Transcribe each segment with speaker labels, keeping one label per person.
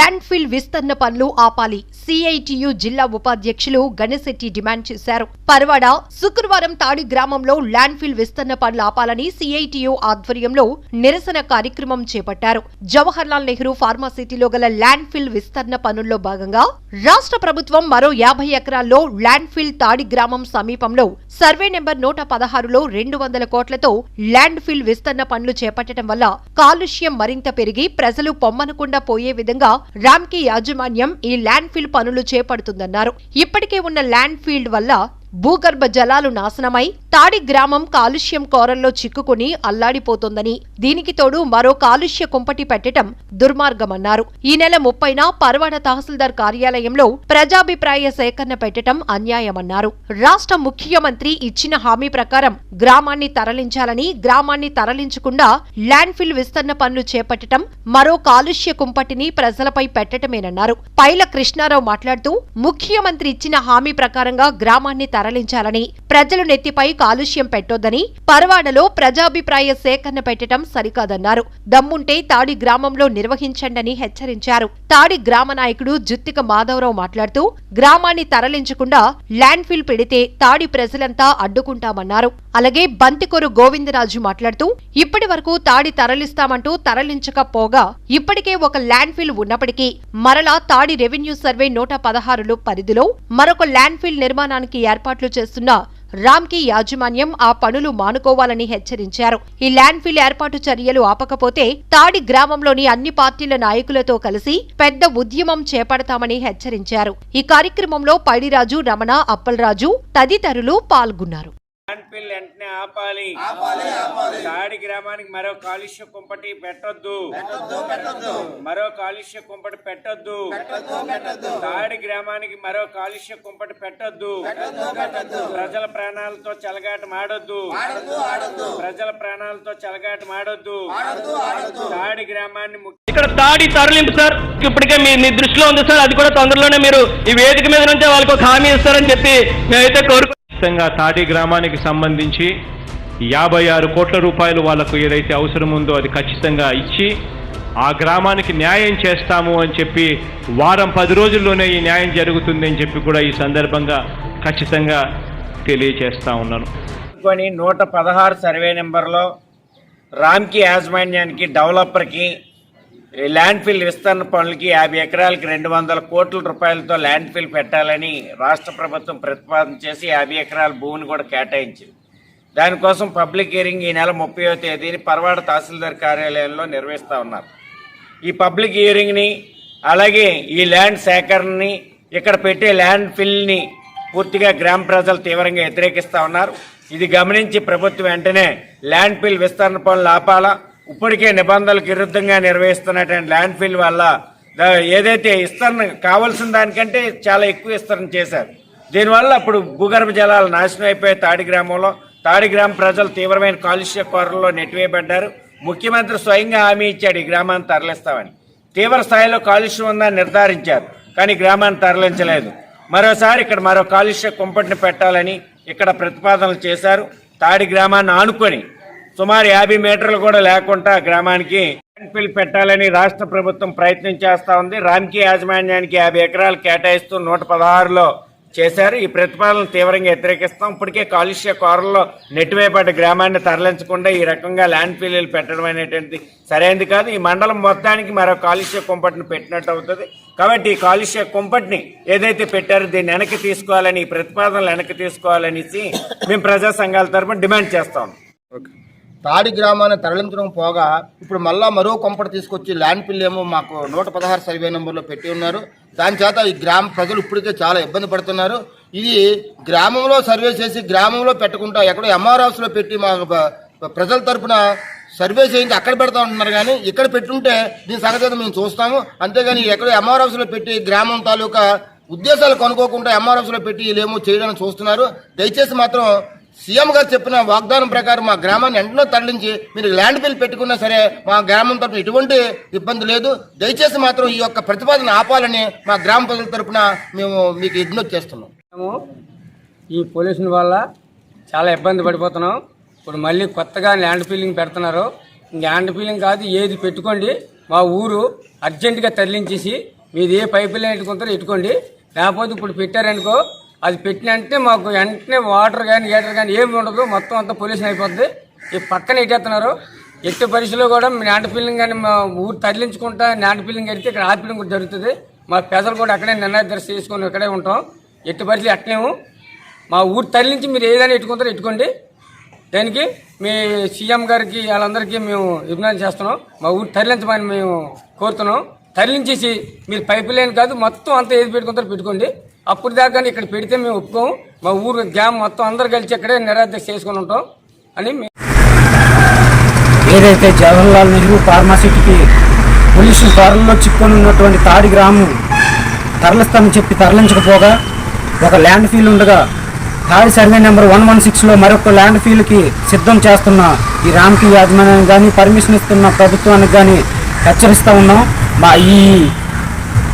Speaker 1: Land fill విస్తరణ పనులు ఆపాలి. సిఐటియు జిల్లా ఉపాధ్యక్షులు గణశెట్టి డిమాండ్ చేశారు. పర్వాడ శుక్రవారం తాడి గ్రామంలో ల్యాండ్ఫిల్ విస్తరణ పనులు ఆపాలని సిఐటియు ఆధ్వర్యంలో నిరసన కార్యక్రమం చేపట్టారు. జవహర్లాల్ నెహ్రూ ఫార్మాసిటీలో గల ల్యాండ్ఫిల్ విస్తరణ పనుల్లో భాగంగా రాష్ట్ర ప్రభుత్వం మరో యాభై ఎకరాల్లో ల్యాండ్ఫిల్ తాడి గ్రామం సమీపంలో సర్వే నెంబర్ నూట పదహారులో రెండు వందల కోట్లతో ల్యాండ్ఫిల్ విస్తరణ పనులు చేపట్టడం వల్ల కాలుష్యం మరింత పెరిగి ప్రజలు పొమ్మనకుండా పోయే విధంగా రామ్కి యాజమాన్యం ఈ ల్యాండ్ ఫీల్డ్ పనులు చేపడుతుందన్నారు. ఇప్పటికే ఉన్న ల్యాండ్ ఫీల్డ్ వల్ల భూగర్భ జలాలు నాశనమై తాడి గ్రామం కాలుష్యం కోరల్లో చిక్కుకుని అల్లాడిపోతోందని. దీనికి తోడు మరో కాలుష్య కుంపటి పెట్టడం దుర్మార్గమన్నారు. ఈ నెల ముప్పైన పర్వాడ తహసీల్దార్ కార్యాలయంలో ప్రజాభిప్రాయ సేకరణ పెట్టడం అన్యాయమన్నారు. రాష్ట్ర ముఖ్యమంత్రి ఇచ్చిన హామీ ప్రకారం గ్రామాన్ని తరలించాలని గ్రామాన్ని తరలించకుండా ల్యాండ్ఫిల్ విస్తరణ పనులు చేపట్టడం మరో కాలుష్య కుంపటిని ప్రజలపై పెట్టటమేనన్నారు. పైల కృష్ణారావు మాట్లాడుతూ ముఖ్యమంత్రి ఇచ్చిన హామీ ప్రకారంగా గ్రామాన్ని తరలించాలని ప్రజలు నెత్తిపై కాలుష్యం పెట్టొద్దని పరవాడలో ప్రజాభిప్రాయ సేకరణ పెట్టడం సరికాదన్నారు. దమ్ముంటే తాడి గ్రామంలో నిర్వహించండని హెచ్చరించారు. తాడి గ్రామ నాయకుడు జుత్తిక మాధవరావు మాట్లాడుతూ గ్రామాన్ని తరలించకుండా ల్యాండ్ ఫిల్ పెడితే తాడి ప్రజలంతా అడ్డుకుంటామన్నారు. అలాగే బంతికొరు గోవిందరాజు మాట్లాడుతూ ఇప్పటి వరకు తాడి తరలిస్తామంటూ తరలించకపోగా ఇప్పటికే ఒక ల్యాండ్ ఫిల్ ఉన్నప్పటికీ మరలా తాడి రెవెన్యూ సర్వే నూట పదహారులు పరిధిలో మరొక ల్యాండ్ ఫిల్ నిర్మాణానికి ఏర్పాట్లు చేస్తున్న రామ్కి యాజమాన్యం ఆ పనులు మానుకోవాలని హెచ్చరించారు. ఈ ల్యాండ్ ఫిల్ ఏర్పాటు చర్యలు ఆపకపోతే తాడి గ్రామంలోని అన్ని పార్టీల నాయకులతో కలిసి పెద్ద ఉద్యమం చేపడతామని హెచ్చరించారు. ఈ కార్యక్రమంలో పైడిరాజు రమణ అప్పలరాజు తదితరులు పాల్గొన్నారు.
Speaker 2: ల్యాండ్ఫిల్ వెంటనే ఆపాలి. తాడి గ్రామానికి మరో కాలుష్య కుంపటి పెట్టొద్దు. మరో కాలుష్య కుంపటి పెట్టొద్దు. తాడి గ్రామానికి మరో కాలుష్య కుంపటి పెట్టొద్దు. ప్రజల ప్రాణాలతో చెలగాట మాడొద్దు. ప్రజల ప్రాణాలతో చెలగాట మాడొద్దు. తాడి గ్రామాన్ని
Speaker 3: ఇక్కడ తాడి తరలింపు సార్ ఇప్పటికే మీ మీ దృష్టిలో ఉంది సార్ అది కూడా తొందరలోనే మీరు ఈ వేదిక మీద నుంచే వాళ్ళకి ఒక హామీ ఇస్తారని చెప్పి మేమైతే కోరుకు
Speaker 4: ఖచ్చితంగా తాటి గ్రామానికి సంబంధించి యాభై ఆరు కోట్ల రూపాయలు వాళ్ళకు ఏదైతే అవసరం ఉందో అది ఖచ్చితంగా ఇచ్చి ఆ గ్రామానికి న్యాయం చేస్తాము అని చెప్పి వారం పది రోజుల్లోనే ఈ న్యాయం జరుగుతుంది అని చెప్పి కూడా ఈ సందర్భంగా ఖచ్చితంగా తెలియచేస్తా ఉన్నాను.
Speaker 2: నూట పదహారు సర్వే నెంబర్లో రామ్కి యాజమాన్యానికి డెవలపర్కి ల్యాండ్ ఫిల్ విస్తరణ పనులకి యాభై ఎకరాలకి రెండు వందల కోట్ల రూపాయలతో ల్యాండ్ ఫిల్ పెట్టాలని రాష్ట్ర ప్రభుత్వం ప్రతిపాదన చేసి యాభై ఎకరాల భూమిని కూడా కేటాయించింది. దానికోసం పబ్లిక్ హియరింగ్ ఈ నెల ముప్పైవ తేదీని పరవాడ తహసీల్దార్ కార్యాలయంలో నిర్వహిస్తూ ఉన్నారు. ఈ పబ్లిక్ హియరింగ్ని అలాగే ఈ ల్యాండ్ సేకరణని ఇక్కడ పెట్టే ల్యాండ్ ఫిల్ని పూర్తిగా గ్రామ ప్రజలు తీవ్రంగా వ్యతిరేకిస్తూ ఉన్నారు. ఇది గమనించి ప్రభుత్వం వెంటనే ల్యాండ్ ఫిల్ విస్తరణ పనులు ఆపాలా? ఇప్పటికే నిబంధనలకు విరుద్ధంగా నిర్వహిస్తున్నటువంటి ల్యాండ్ ఫిల్ వల్ల ఏదైతే విస్తరణ కావాల్సిన దానికంటే చాలా ఎక్కువ విస్తరణ చేశారు. దీనివల్ల అప్పుడు భూగర్భ జలాలు నాశనం అయిపోయే తాడి గ్రామంలో తాడి గ్రామ ప్రజలు తీవ్రమైన కాలుష్య కోరల్లో నెట్టివేయబడ్డారు. ముఖ్యమంత్రి స్వయంగా హామీ ఇచ్చాడు ఈ గ్రామాన్ని తరలిస్తామని. తీవ్ర స్థాయిలో కాలుష్యం ఉందని నిర్ధారించారు కానీ గ్రామాన్ని తరలించలేదు. మరోసారి ఇక్కడ మరో కాలుష్య కుంపటిని పెట్టాలని ఇక్కడ ప్రతిపాదనలు చేశారు. తాడి గ్రామాన్ని ఆనుకొని సుమారు యాభై మీటర్లు కూడా లేకుండా గ్రామానికి ల్యాండ్ఫిల్ పెట్టాలని రాష్ట్ర ప్రభుత్వం ప్రయత్నం చేస్తా ఉంది. రామ్కి యాజమాన్యానికి యాభై ఎకరాలు కేటాయిస్తూ నూట పదహారులో చేశారు. ఈ ప్రతిపాదనలు తీవ్రంగా వ్యతిరేకిస్తాం. ఇప్పటికే కాలుష్య కోరల్లో నెట్టివేయబడ్డ గ్రామాన్ని తరలించకుండా ఈ రకంగా ల్యాండ్ ఫిల్లు పెట్టడం అనేటువంటిది సరైనది కాదు. ఈ మండలం మొత్తానికి మరో కాలుష్య కుంపటిని పెట్టినట్టు అవుతుంది. కాబట్టి ఈ కాలుష్య కుంపటిని ఏదైతే పెట్టారో దీన్ని వెనక్కి తీసుకోవాలని ఈ ప్రతిపాదనలు వెనక్కి తీసుకోవాలనేసి మేము ప్రజా సంఘాల తరపున డిమాండ్ చేస్తాం
Speaker 5: తాడి గ్రామాన్ని తరలించడం పోగా ఇప్పుడు మళ్ళా మరో కొంపట తీసుకొచ్చి ల్యాండ్ పిల్ ఏమో మాకు నూట పదహారు సర్వే నెంబర్లో పెట్టి ఉన్నారు. దాని చేత ఈ గ్రామ ప్రజలు ఇప్పటికే చాలా ఇబ్బంది పడుతున్నారు. ఇది గ్రామంలో సర్వే చేసి గ్రామంలో పెట్టకుండా ఎక్కడో ఎంఆర్ఆఫ్స్లో పెట్టి మా ప్రజల తరపున సర్వే చేయించి అక్కడ పెడతా ఉంటున్నారు కానీ ఇక్కడ పెట్టుంటే దీని సంగతి మేము చూస్తాము. అంతేగాని ఎక్కడో ఎంఆర్ పెట్టి గ్రామం తాలూకా ఉద్దేశాలు కనుక్కోకుండా ఎంఆర్ఎఫ్స్లో పెట్టి వీళ్ళేమో చేయడానికి చూస్తున్నారు. దయచేసి మాత్రం సీఎం గారు చెప్పిన వాగ్దానం ప్రకారం మా గ్రామాన్ని ఎంటనో తరలించి మీరు ల్యాండ్ బిల్ పెట్టుకున్నా సరే మా గ్రామం తరపున ఎటువంటి ఇబ్బంది లేదు. దయచేసి మాత్రం ఈ యొక్క ప్రతిపాదన ఆపాలని మా గ్రామ ప్రజల తరఫున మేము మీకు విజ్ఞప్తి చేస్తున్నాం.
Speaker 6: మేము ఈ పొల్యూషన్ వల్ల చాలా ఇబ్బంది పడిపోతున్నాం. ఇప్పుడు మళ్ళీ కొత్తగా ల్యాండ్ ఫీలింగ్ పెడుతున్నారు. ల్యాండ్ ఫీలింగ్ కాదు ఏది పెట్టుకోండి. మా ఊరు అర్జెంటుగా తరలించేసి మీది ఏ పైపు లైన్ ఎట్టుకుంటారో ఎట్టుకోండి లేకపోతే ఇప్పుడు పెట్టారనుకో అది పెట్టిన వెంటనే మాకు వెంటనే వాటర్ కానీ గీటర్ కానీ ఏమి ఉండదు. మొత్తం అంతా పొల్యూషన్ అయిపోద్ది. ఈ పక్కన ఎట్టేస్తున్నారు ఎట్టి పరిస్థితుల్లో కూడా నాట పిల్లింగ్ కానీ మా ఊరు తరలించుకుంటా నాట పిల్లింగ్ కడితే ఇక్కడ ఆర్పిల్లింగ్ కూడా జరుగుతుంది. మా పెదలు కూడా అక్కడే నిర్ణయ దర్శ చేసుకొని ఇక్కడే ఉంటాం. ఎట్టి పరిస్థితులు అట్లేము మా ఊరు తరలించి మీరు ఏదైనా ఎట్టుకుంటారో ఎట్టుకోండి దానికి మీ సీఎం గారికి వాళ్ళందరికీ మేము విజ్ఞానం చేస్తున్నాం. మా ఊరు తరలించమని మేము కోరుతున్నాం. తరలించేసి మీరు పైపు లైన్ కాదు మొత్తం అంతా ఏది పెట్టుకుంటారో పెట్టుకోండి. అప్పుడు దాకా ఇక్కడ పెడితే మేము ఒప్పుకోము మా ఊరు గ్యామ్ మొత్తం అందరు కలిసి ఇక్కడే నిరాధ్యక్ష చేసుకుని ఉంటాం అని
Speaker 7: ఏదైతే జవహర్లాల్ నెహ్రూ ఫార్మాసిటీకి పోలీసు త్వరలో చిక్కుని ఉన్నటువంటి తాడి గ్రామం తరలిస్తామని చెప్పి తరలించకపోగా ఒక ల్యాండ్ ఫీల్ ఉండగా తాడి సర్వే నెంబర్ వన్ వన్ సిక్స్లో మరొక ల్యాండ్ ఫీల్డ్కి సిద్ధం చేస్తున్న ఈ రామ్కి యాజమాన్యానికి కానీ పర్మిషన్ ఇస్తున్న ప్రభుత్వానికి కానీ హెచ్చరిస్తూ ఉన్నాం. మా ఈ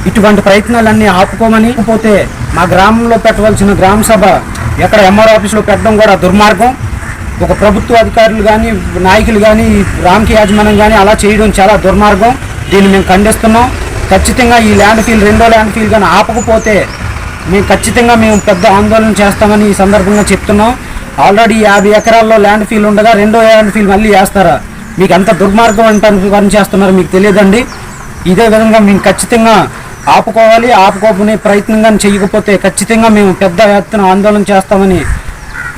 Speaker 7: ఇటువంటి ప్రయత్నాలన్నీ ఆపుకోమని పోతే మా గ్రామంలో పెట్టవలసిన గ్రామ సభ ఎక్కడ ఎంఆర్ ఆఫీస్లో పెట్టడం కూడా దుర్మార్గం. ఒక ప్రభుత్వ అధికారులు కానీ నాయకులు కానీ రామ్కి యాజమాన్యం కానీ అలా చేయడం చాలా దుర్మార్గం. దీన్ని మేము ఖండిస్తున్నాం. ఖచ్చితంగా ఈ ల్యాండ్ ఫీల్ రెండో ల్యాండ్ ఫీల్ కానీ ఆపకపోతే మేము ఖచ్చితంగా మేము పెద్ద ఆందోళన చేస్తామని ఈ సందర్భంగా చెప్తున్నాం. ఆల్రెడీ యాభై ఎకరాల్లో ల్యాండ్ ఫీల్ ఉండగా రెండో ల్యాండ్ ఫీల్ మళ్ళీ వేస్తారా మీకు ఎంత దుర్మార్గం అంటే పని చేస్తున్నారో మీకు తెలియదండి. ఇదే విధంగా మేము ఖచ్చితంగా ఆపుకోవాలి ఆపుకోకునే ప్రయత్నం కానీ చేయకపోతే ఖచ్చితంగా మేము పెద్ద ఎత్తున ఆందోళన చేస్తామని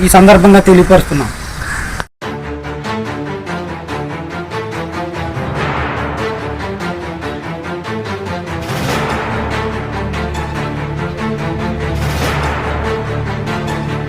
Speaker 7: ఈ సందర్భంగా తెలియపరుస్తున్నాం.